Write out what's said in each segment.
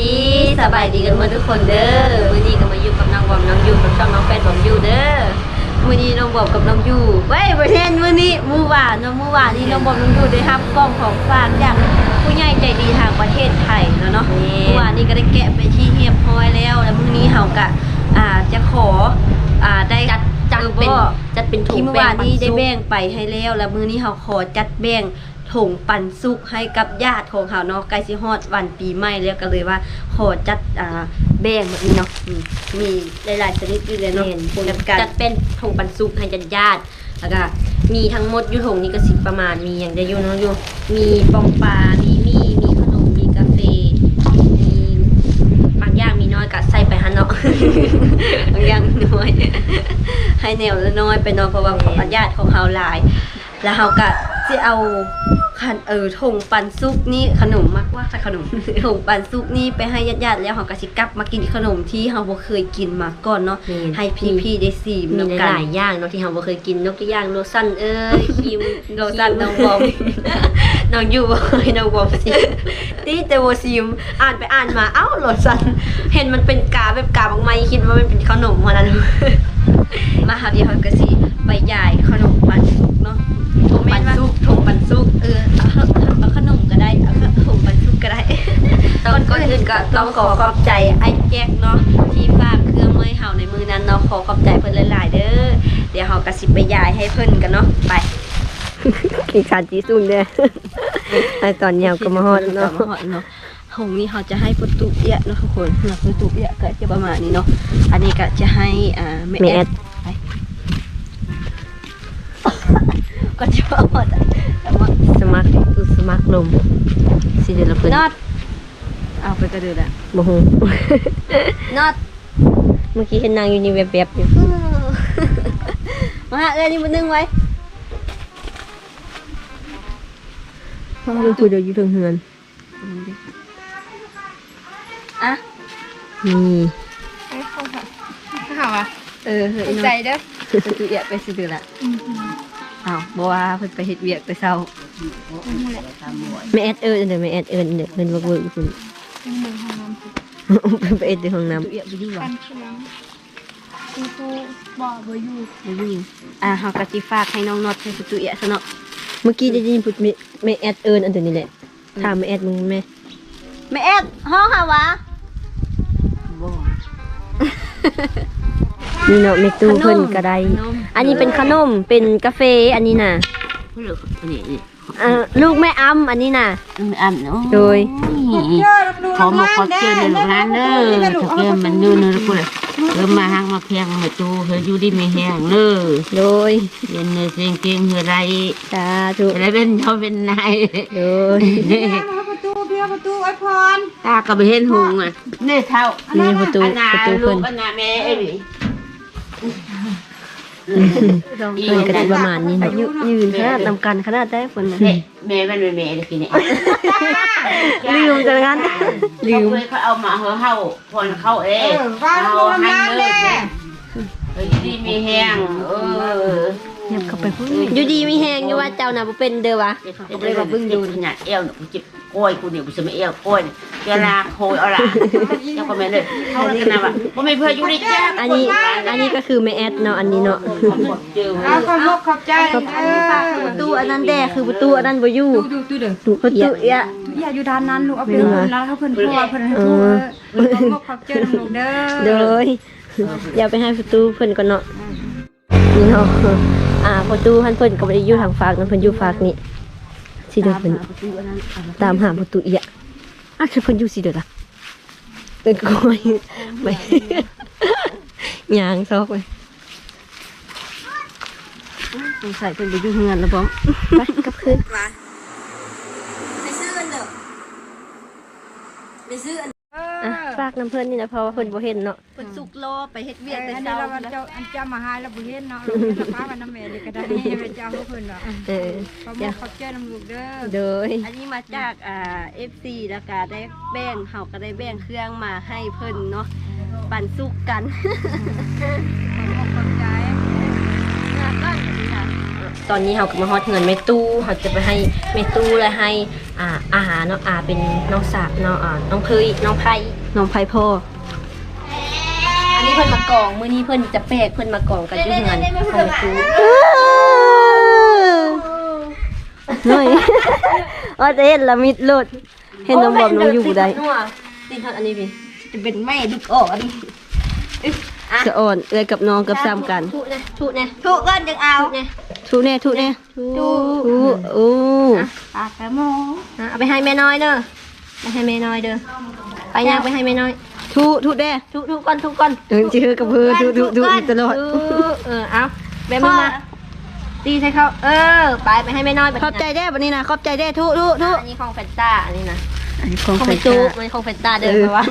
ดีสบายดีกันหมาทุกคนเด้อมื้อนี้ก็มาอยู่กับน้องบอมน้องยูกับช่องน้องแฟนบอมยูเด้อมื้อนี้น้องบอมกับน้องยูเว้ยประเทศมื้อนี้มื้อวานเนาะมื้อวานนี้น้องบอมน้องยูได้รับกล้องของฝากจากผู้ใหญ่ใจดีทางประเทศไทยเนาะเนาะเมื่อวานนี้ก็ได้แกะไปที่เรียบร้อยแล้วแล้วมื้อนี้เฮาก็อ่าจะขออ่าได้จัดจัดเป็นออบ่จัดเป็นถุงที่เมื่อวานนี้ได้ปัแบ่งไปให้แล้ว แล้วมื้อนี้เราขอจัดแบ่ง ถุงปันสุกให้กับญาติของเขาเนาะใกล้สิฮอดวันปีใหม่แล้วก็เลยว่าขอจัดอ่าแบ่งแบบนี้เนาะอืมมีหลายๆชนิดอยู่เลยเนาะเห็นปนกันจัดเป็นถุงปันสุกให้ญาติญาติๆแล้วก็มีทั้งหมดอยู่ถุงนี้ก็สิประมาณมีอย่างเดียวอยู่เนาะอยู่มีปองปลามีมีมีขนมมีกาแฟมีบางอย่างมีน้อยก็ใส่ไปหันเนาะ บางอย่างน้อย ให้แนวละน้อยไปเนาะเพราะว่าญาติของเขาหลาย แล้วเขาก็ จะเอาขันเออถงปันซุกนี่ขนมมากว่าแต่ขนมถงปันซุกนี่ไปให้ญาติๆแล้วเขาก็สิกลับมากินขนมที่เขาบ่เคยกินมาก่อนเนาะนี่ให้พี่ๆได้ซีมมีนำหกันลายๆอย่างเนาะที่เราบ่เคยกินนกตัวอย่างโลชั่นเอ้ยครีมโลชั่นน้องบอมน้องอยู่บ่เคยน้องบอมสิตีแต่บ่ซีมอ่านไปอ่านมาเอ้าโลชั่นเห็นมันเป็นกาแบบกาบางไม้คิดว่ามันเป็นขนมเท่านั้นมาหาเดียวเขาก็สิไปย่ายขนมปันสุก ปันสุกเออเอาเอาขนมก็ได้เอาถุงปันสุกก็ได้ต้องก่อนอื่นก็ต้องขอขอบใจไอ้แจ็คเนาะที่ฝากเครื่องมือให้เฮาในมือนั้นเนาะขอขอบใจเพิ่นหลายๆเด้อเดี๋ยวเฮากระสิบไปย้ายให้เพิ่นกันเนาะไปขี้ขาดจีซุ่มเด้อไอตอนยาวก็มาฮอดเนาะมาฮอดเนาะหงนี้เขาจะให้ประตูเอียะเนาะทุกคนนะประตูเอียะก็จะประมาณนี้เนาะอันนี้ก็จะให้อ่าแม่แม่แอแอดดไป ก็จะเอาหมดอะแต่ว่าสมัครคือสมัครลมสิเดือนละเพิ่นน็อตเอาไปกระเดือดอะบ่ฮู้น็อตเมื่อกี้เห็นนางอยู่นี่แวบๆอยู่มาเอ้ยนี่มันนึ่งไว้พ่อเป็นผู้เดียวอยู่เทิงเฮือนอะนี่ไอ้คนค่ะข่าวอะเออเฮ้ยสนน้องใจเด้อประตูเอียะไปสิเดือดละอ้าว บ่ว่าเพิ่นไปเฮ็ดเวียกไปเช้าแม่แอดเอิ้นเด้อแม่แอดเอิ้นเด้อเพิ่นบ่เบิ่งคุณเป็นมือของน้ำสุกเพิ่นไปเอ็ดในห้องน้ำประตูเอียะบ่อยู่หรอปันเชียงกูกูบ่บ่อยู่บ่อยู่อะเฮาก็สิฝากให้น้องน็อตให้ประตูเอียะซะเนาะเมื่อกี้ได้ยินพูดแม่แม่แอดเอิ้นอันเดียวนี้แหละถามแม่แอดมึงแม่แม่แอดห้องหาวะบ่ นี่เนาะแม่ตู้เพิ่นก็ได้ อันนี้เป็นขนม เป็นกาแฟอันนี้น่ะผู้เหลือนี่นี่เอ่อลูกแม่อ้ำอันนี้น่ะมันอ่ำเนาะโดยขอมาขอเจอในลูกร้านเด้อถ้าเกิดมันอยู่ในลูกเลยเออมาหักมาแพงมาจูเฮอยู่ดีไม่แห้งเลยโดยเรียนเนื้อเสียงเก่งเฮอะไรสาธุอะไรเป็นเขาเป็นนายโดย ประตูเบียประตูไอ้พรตาก็ไปเห็นหงอะนี่เท่านี่ประตูอันนาประตูลูเพิ่กนอันนาแม่เอ้ยเพิ่นก็ได้ประมาณนี้อาเนาะยุยืนขนาดนำกันขนาดได้เพิ่นน่ะแม่แม่มันเป็นแม่เลยกินเนี่ยลืมกันงั้นลืมเขาเอามาเขาเข้าพอนเข้าเองเอาให้เลิกเนี่ยเฮ้ยดีมีแห้งเออ เยับเข้าไปพุ่นอยู่ดีมีแฮงอยู่ว่าเจ้าน่ะบ่เป็นเด้อวะเขาเลยว่าบึ้งดูขนาดเอวเนี่ยกูจิบกล้วยกูเนี่ยกูจะไม่เอวกล้วยเนี่ยแกลาโคยเอาล่ะเจ้าก็ไม่เลยเขาเลยกันนะว่าผมไม่เพื่ออยู่ในแก้มอันนี้อันนี้ก็คือแม่แอดเนาะอันนี้เนาะเจอเอาขอบขอบใจเด้อประตูอันนั้นแดคือประตูอันนั้นบ่อยู่ดูดูเด้อถูกประเอียตูเอียะอย่าอยู่ด้านนั้นลูกเอาไปเพิ่นแล้วเขาเพิ่นพ่อเพิ่นให้พ่อเออขอบขอบเจอลูกเด้อโดยอย่าไปให้ประตูเพิ่นก่อนเนาะนี่เนาะ อ่าประตูหันเพิ่นก็บ่ได้อยู่ทางฝากนั้นเพิ่นอยู่ฝากนี่สิเด้อเพิ่นประตูอันนั้นอันนั้นตามหาประตูเอียอะคือเพิ่นอยู่สิเด้อล่ะเป็นกอยไปยางซอกไปสงสัยเพิ่นบ่อยู่เฮือนแล้วบ่ไปกลับคืน ไปซื้ออันเด้อไปซื้ออันอะ ฝากน้ำเพิ่นนี่นะเพราะว่าเพิ่นบ่เห็นเนาะเพิ่นสุกรอไปเฮ็ดเวียกอัแต่นนี้เช้าเราแล้วเจ้าอันเจ้ามาหาแล้วบ่เห็นเนาะเราเห็นป้าวันน้ำแม่เลยก็ได้เป็นเจ้าเพิ่นเนาะเออขอบขอบเจอลูกเด้อโดยอันนี้มาจากอ่า FC แล้วก็ได้แบ่งเฮาก็ได้แบ่งเครื่องมาให้เพิ่นเนาะปั่นสุกกันขอบใจแล้วก็ค่ะตอนนี้เราก็มาฮอดเงินแม่ตู้เราจะไปให้แม่ตู้และให้อ่าอาหารเนาะอาเป็นน้องสาวเนาะอ่าน้องเพยน้องไพน้องไพพ่ออันนี้เพิ่นมากองมื้อนี้เพิ่นจะแปลกเพิ่นมากองกันอยู่เงินของแม่ตู้หน่อยว่าจะเห็นละมิดโลดเห็นน้องบอมน้องอยู่ได้ติดทอดอันนี้พี่จะเป็นแม่ลูกอ่อนจะอ่อนเอ้ยกับน้องกับซ้ำกันทุนะทุนะถูกกันจังเอานะทุแน่ทุแน่ทุทุโอ้ปากกระโมอะเอาไปให้แม่น้อยเด้อไปให้แม่น้อยเด้อไป ย่างไปให้แม่น้อยทุทุแน่ทุทุก่อนทุก่อนเออจือกับเพื่อทุทุทุอยู่ตลอดทุเออเอาแบมือมาตีใส่เขาเออ ไปไปให้แม่น้อยขอบใจแด้วันนี้นะขอบใจแด้ทุทุทุอันนี้ของแฟนต้าอันนี้นะอันนี้ของของไฟไปจูตู้มันของแฟนต้าเดินไปวะ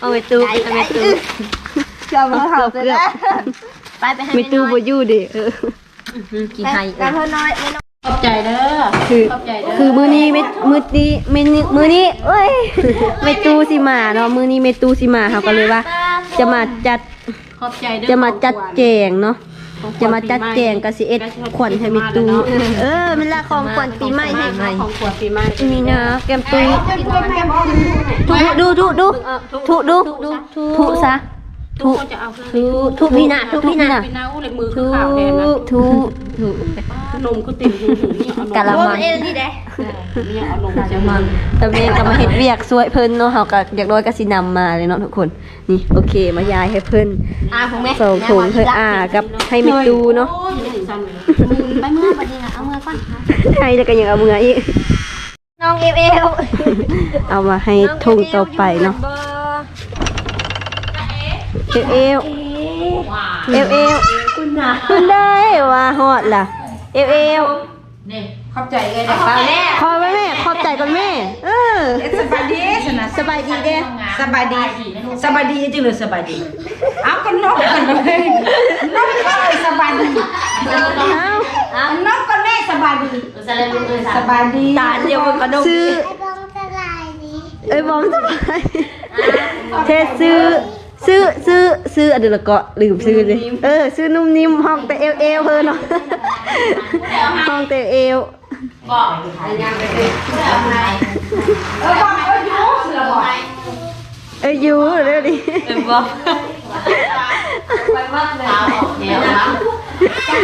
เอาไปตู้เอาไปตู้เจ้ามาเขาจะได้ไปไปให้ไม่แม่ตู้น้บ่อยอยู่ดิเออกินให้แต่เพิ่นน้อยไม่น้อย ขอบใจเด้อคือขอบใจเด้อคือมื้อนี้ไม่มื้อนี้ไม่นี่มื้อนี้เอ้ยไม่ตู้สิมาเนาะมื้อนี้ไม่ตู้สิมาเขาก็เลยว่า จะมาจัดขอบใจเด้อจะมาจัดแจงเนาะจะมาจัดแจงกับสิเอ็ดขวัญให้มิตูเออมันละของขวัญปีใหม่ให้ของขวดปีใหม่นี่นะแก้มตุ้ยทุดูดูดูทุดูทุซะ ทุกคนจะเอาเพื่อนทุทุพี่น่ะทุพี่น่ะเป็นน้าอู้เลยมือคืทุอขาวแทนนะทุทุนมคือติ่มหูหูนี่เอานมกะละมังเอ็นนี่ได้นี่เอานมจะมังแต่เมย์ก็มาเฮ็ดเวียกสวยเพิ่นเนาะเฮาก็อยากน้อยก็สินำมาเลยเนาะทุกคน นี่โอเคมายายให้เพิ่นอ่าของแม่สองถุงเพิ่นอ่ากับให้มิตูเนาะโอ้ยนี่สั้นเลยไปเมื่อวันนี้นะเอาเมื่อก่อนให้แล้วก็ยังเอามืออีกน้องเอฟเอลเอามาให้ทงต่อไปเนาะ เอวเอวเอวเอวคุณนะคุณได้ว่าฮอดล่ะ เอวเอวนี่ขอบใจเลยนะป้าแม่ขอบไว้แม่ขอบใจก่อนแม่ เออสบายดีสนะสบายดีเด้สบายดีสบายดีจริงเลยสบายดีเอากันนกกันเลยนกก็เลยสบายดีเอานกก็แม่สบายดีสบายดีสบายดีตาเดียวมันกระดกซื้อเอ้ยบอมสบายเทซื้อ ซื้อซื้อซื้ออันเดียวละเกาะลืมซื้อเลยเออ ซื้อนุ่มนิ่มห้องแต่เอวเอวเพิ่นเนาะห้องแต่เอวบอกเออบอกเอออยู่เสือบอกเอ้ยอยู่เร็วดิบอกเอาออกแถวนะอั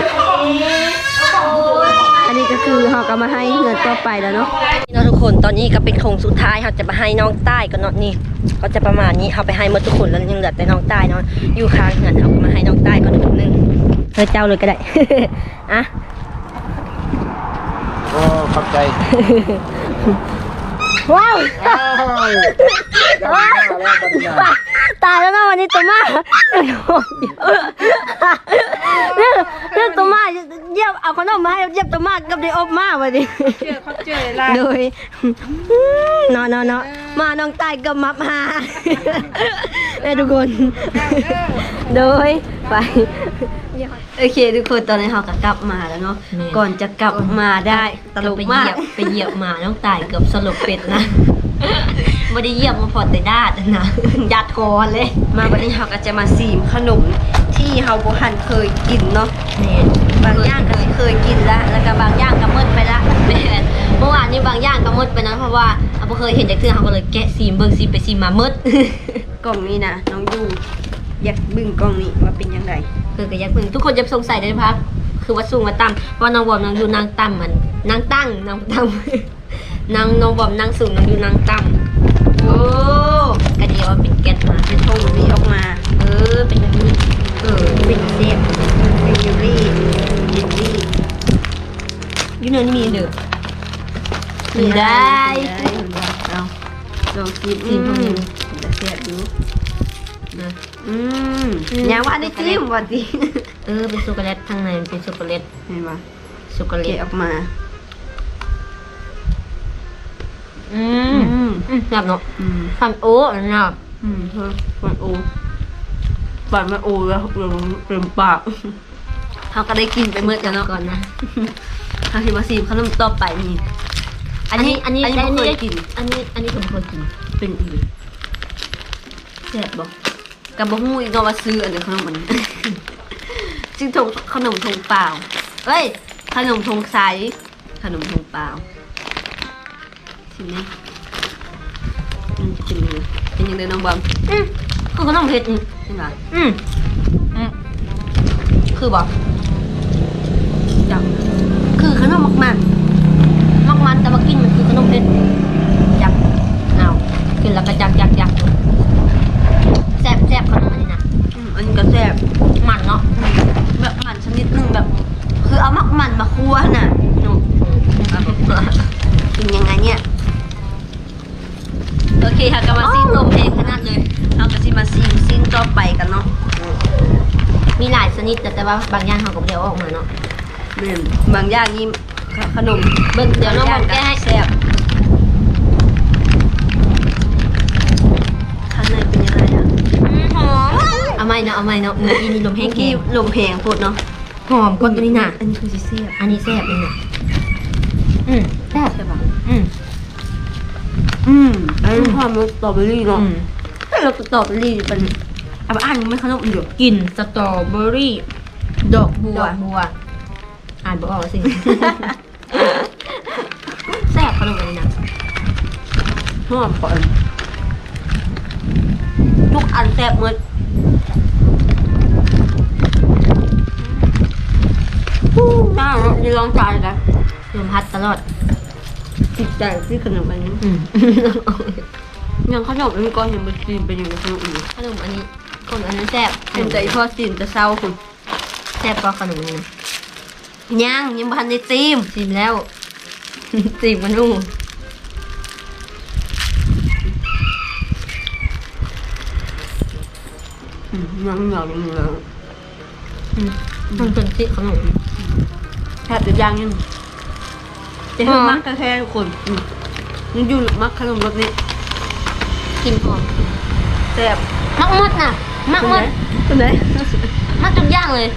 น นี้ก็คือเขาก็มาให้เงินต่อไปแล้วเนาะเนาะทุกคนตอนนี้ก็เป็นโคงสุดท้ายเขาจะมาให้น้องใต้กันเนาะนี่ ก็จะประมาณนี้เขาไปให้หมดทุกคนแล้วยังเหลือแต่น้องใต้เนาะอยู่ค้างเงินเขาก็มาให้น้องใต้ก็หนึ่งนึงเออเจ้าเลยก็ได้ อะโอ้ขอบใจ ว้าวตายแล้วนะวันนี้ตัวมาเรื่องเรื่องตัวมาเยียบเอาขนมมาให้เยียบตัวมากับได้อบมาวันนี้เจอเขาเจอละโดยเนาะเนาะเนาะมาน้องตายกับมับหาแม่ทุกคน โดยไป โอเคทุกคนตอนนี้เราก็กลับมาแล้วเนาะก่อนจะกลับมาได้ตลกมากไปเหยียบหมาน้องตายเกือบสลบเป็ดนะไม่ได้เหยียบมาพอแต่ดาดนะยัดคอเลย มาวันนี้เราก็จะมาซีมขนมที่เฮาบ่ทันเคยกินเนาะนี่บางอย่างก็สิเคยกินแล้วแล้วก็บางอย่างก็หมดไปละแม่นเมื่อวานนี้บางอย่างก็หมดไปนะเพราะว่าเราบ่เคยเห็นจากเทื่อเขาก็เลยแกะซีมเบิ่งซีมไปซีมมาหมด กล่องนี้นะน้องยู อยากบึ้งกล่องนี้ว่าเป็นยังไงคือก็อยักเบิ่งทุกคนจะสงสัยได้พักคือว่าสูงมาต่ำเพราะนางวอมนางอยู่นางต่ำมันนางตั้งนางต่ำนางน้องวอมนางสูงนางอยู่นางต่ำโอ้กระเดียวเป็นแก๊สมาเป็นทงแบบนี้ออกมา เออเป็นแบบนี้เออเป็นเซฟเป็นเยลลี่เยลลี่ยูเนอร์นี่มีเด้อมีได้เอาลองซีมซีมพวกนี้จะเสียดดู นะ อืมยังว่าได้จิ้มว่าดิเออเป็นช็อกโกแลตข้างในมันเป็นช็อกโกแลตเห็นปะช็อกโกแลเกะตออกมา อือืมมอืมแบบเนาะอืมทำโอ้เนาะอืมเฮ้ยมันโอปานมันโอแล้วเริ่มเริ่มปากเขาก็ได้กินไปเมื่อกันเนาะก่อนนะเขาคิดว่าซีมขนมต่อไปนี่อันนี้อันนี้อันนี้อันบ่นี้เคยกิน อันนี้อันนี้ผมเคยกินเป็นอื่นแซ่บบอก กับบ่ฮู้อีกเนาะว่าซื้ออันนี้ขนมอันนี้ซึ่งถงขนมถงเปล่าเฮ้ย ขนมทงใสขนมทงเปล่าชิมนี่อืมชิมนี่เป็นยังไงน้องบอมอืมคือขนมเผ็ดอืมใช่ไหมอืมอืมคือบอกจับคือขนมมัก ว่าบางอย่างเขาก็ไม่ได้เอาออกมาเนาะแม่นบางอย่างนี่ขนมเบิ่งเดี๋ยวน้องบอมแก้ให้แซ่บข้างในเป็นยังไงอะหอมเอาไม่เนาะเอาไม่เนาะเมื่อกี้นี่ลมแห้เมื่งอแก้กี้วลมเพลงพูดเนาะหอมก้นตัวนี้น่ะ อันนี้คือสิแซ่บอันนี้แซ่บเลยเนี่ยอืมแซ่บใช่ปะอืม อืมอันนี้ความรสสตรอเบอรี่เนาะอืม แต่เราสตรอเบอรี่เป็นอะอ่านไม่ขนมอยู่ กลิ่นสตรอเบอรี่ ดอกบัวดอกบัว อ่านบอกออกสิ แซ่บขนมอันนี้นะหอมก่อนทุกอันแซ่บหมดน่าจะลองจานกันลมพัดตลอดติดใจที่ขนมอันนี้อืมยังขนมอันนี้ก็ยังเป็นซีนเป็นอย่างขนมอื่นขนมอันนี้ขนมอันนั้นแซ่บเป็นใจพ่อซีนจะเศร้าคุณ แซ่บก็ขนมอันนี้นะยังยังพันในซีมชิมแล้วซีมมันนู่ยังเหนียวยังเหนียวอืมมันเป็นที่ขนมแทบจะยังยังจะอ๋ให้อมักแท้ๆทุกคนอืมยังอยู่มักขนมรสนี้กินหอมแซ่บมักมดน่ะมักมดเป็นไงมักทุกอย่างเลย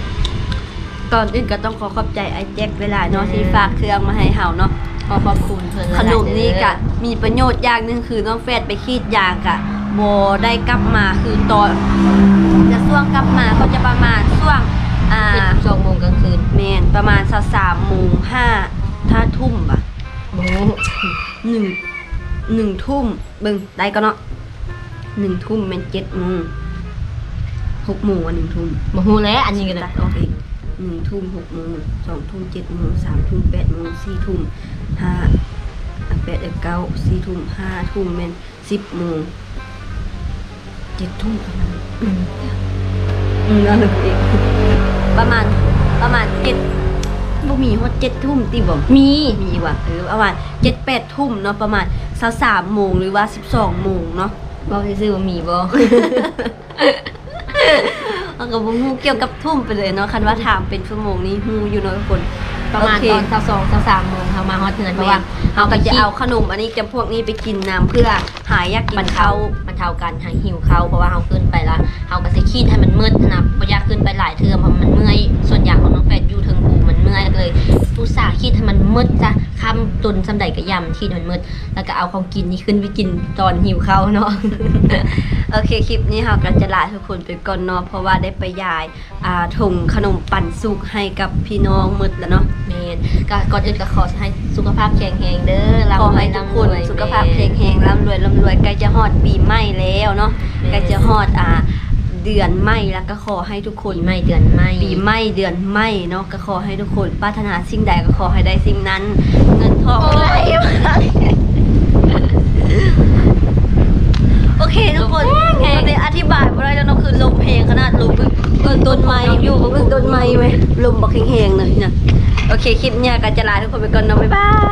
ก่อนอื่นก็ต้องขอขอบใจไอ้แจ็คเวลาเนาะที่ฝากเครื่องมาให้เฮาเนาะขอขอบคุณเพิ่นหขลายๆนมนี้เด้อ กะมีประโยชน์อย่างหนึงคือน้องแฟดไปคีดยากะโบได้กลับมาคือตอนจะช่วงกลับมาก็จะประมาณช่วงอ่าปิดสองโมงกลางคืนแมนประมาณสักสามโมงห้าถ้าทุ่มปะโอ้หนึ่งหนึ่งทุ่มเบิ่งได้ก็เนาะหนึ่งทุ่มแมนเจ็ดโมงหกโมงวันหนึ่งทุ่มโมโหแล้วอันนี้กันตันะดออกอีก หนึ่งทุ่มหกโมงสองทุ่มเจ็ดโมงสามทุ่มแปดโมงสี่ทุ่มห้าอะแปดเอ็ดเก้าสี่ทุ่มห้าทุ่มแมนสิบโมงเจ็ดทุ่มประมาณอืมอืมนั่นเลยอีกประมาณประมาณเจ็ดบ่มีฮอดเจ็ดทุ่มติบ่มีมีว่ะเออประมาณเจ็ดแปดทุ่มเนาะประมาณสสามโมงหรือว่าสิบสองโมงเนาะบอกซื่อๆว่ามีบ่ เอากับฮู้เกี่ยวกับทุ่มไปเลยเนาะคันว่าถามเป็นชั่วโมงนี้ฮู้อยู่เนาะทุกคน ประมาณโอเค ตอนเช้าสองเช้าสามโมงเขามาฮอตเงินเพเพราะราะว่าว่าเขาก็จะเอาขนมอันนี้จำพวกนี้ไปกินน้ำเพื่อหายอยากกิบรนรเทาเขาบรรเทาการหายหิวเขาเพราะว่าเขาขึ้นไปละเขาก็สิขีดให้มันมืดนะบ่อยากขึ้นไปหลายเทื่อเพราะมันเมื่อยส่วนอย่างของน้องแฟดอยู่เทิงภูมันเมื่อยเลยผู้สาห์ขีดให้มันมืดจ้ะค่ำตุนสำใดก็ยำขีดให้มันมืดแล้วก็เอาของกินนี่ขึ้นไปกินตอนหิวเขาเนาะ โอเคคลิปนี้เราก็จะลาทุกคนไปก่อนเนาะเพราะว่าได้ไปยายอ่าถุงขนมปั่นสุกให้กับพี่น้องหมดแล้วเนาะเมนก็ก่อนอื่นก็ขอให้สุขภาพแข็งแรงเด้อขอร่ำรวให้ยทุกร่ำครนวยสุขภาพแข็งแรงร่ำรวยร่ำรวยใกล้จะฮอดปีใหม่แล้วเนาะแม่ใกล้จะฮอดอ่าเดือนใหม่แล้วก็ขอให้ทุกคนปีใหม่เดือนใหม่ปีใหม่เดือนใหม่เนาะก็ขอให้ทุกคนปรารถนาสิ่งใดก็ขอให้ได้สิ่งนั้น เงินทองไหลมาโอ เคทุกคนตอนนี้อธิบายบ่ได้แล้วเนาะคือลมเพลงขนาดลมเกินต้นไม้อยู่เกินต้นไม้ไหมลมบักแห้งๆเลยเนี่ยโอเคคลิปเนี้ยก็จะลาทุกคนไปก่อนเนาะบ๊ายบาย